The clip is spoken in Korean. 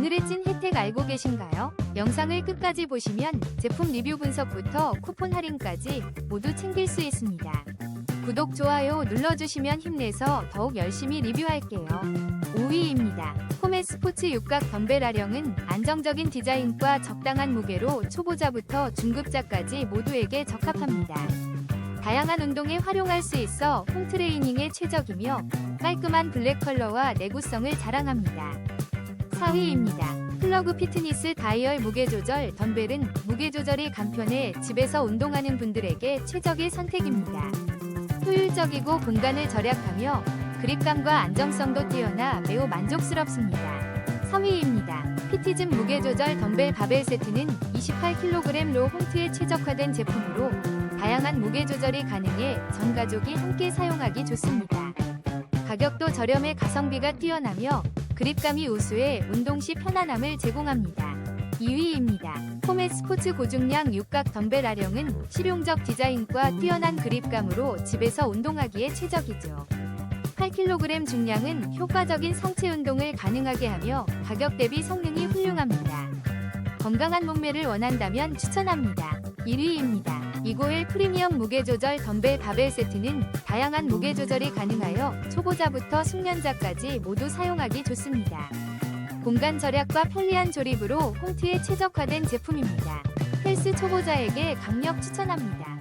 오늘의 찐 혜택 알고 계신가요? 영상을 끝까지 보시면 제품 리뷰 분석부터 쿠폰 할인까지 모두 챙길 수 있습니다. 구독, 좋아요 눌러주시면 힘내서 더욱 열심히 리뷰할게요. 5위입니다. 포메 스포츠 육각 덤벨 아령은 안정적인 디자인과 적당한 무게로 초보자부터 중급자까지 모두에게 적합합니다. 다양한 운동에 활용할 수 있어 홈트레이닝에 최적이며 깔끔한 블랙 컬러와 내구성을 자랑합니다. 4위입니다. 플러그 피트니스 다이얼 무게 조절 덤벨은 무게 조절이 간편해 집에서 운동하는 분들에게 최적의 선택입니다. 효율적이고 공간을 절약하며 그립감과 안정성도 뛰어나 매우 만족스럽습니다. 3위입니다. 피티즘 무게 조절 덤벨 바벨 세트는 28kg로 홈트에 최적화된 제품으로 다양한 무게 조절이 가능해 전 가족이 함께 사용하기 좋습니다. 가격도 저렴해 가성비가 뛰어나며 그립감이 우수해 운동 시 편안함을 제공합니다. 2위입니다. 포메 스포츠 고중량 육각 덤벨 아령은 실용적 디자인과 뛰어난 그립감으로 집에서 운동하기에 최적이죠. 8kg 중량은 효과적인 상체 운동을 가능하게 하며 가격 대비 성능이 훌륭합니다. 건강한 몸매를 원한다면 추천합니다. 1위입니다. 이고일 프리미엄 무게 조절 덤벨 바벨 세트는 다양한 무게 조절이 가능하여 초보자부터 숙련자까지 모두 사용하기 좋습니다. 공간 절약과 편리한 조립으로 홈트에 최적화된 제품입니다. 헬스 초보자에게 강력 추천합니다.